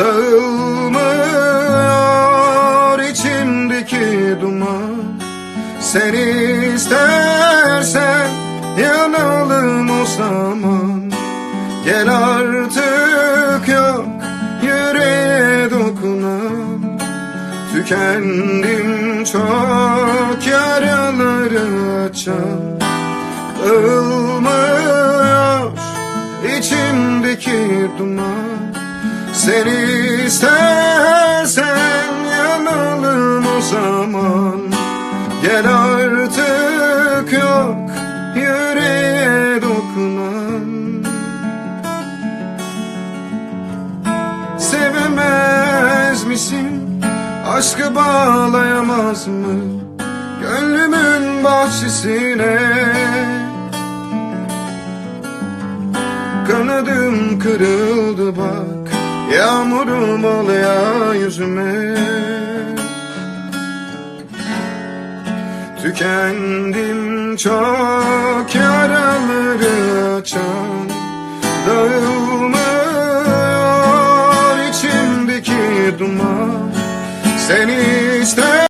Dağılmıyor içimdeki duman. Sen istersen yanalım o zaman. Gel artık yok yüreğe dokunan. Tükendim çok yaraları açan. Dağılmıyor içimdeki duman Sen istersen yanalım o zaman Gel artık yok yüreğe dokunan Sevemez misin? Aşkı bağlayamaz mı? Gönlümün bahçesine Kanadım kırıldı bak Yağmurum ol ya yüzüme. Tükendim çok yaraları açan Dağılmıyor içimdeki duman. Seni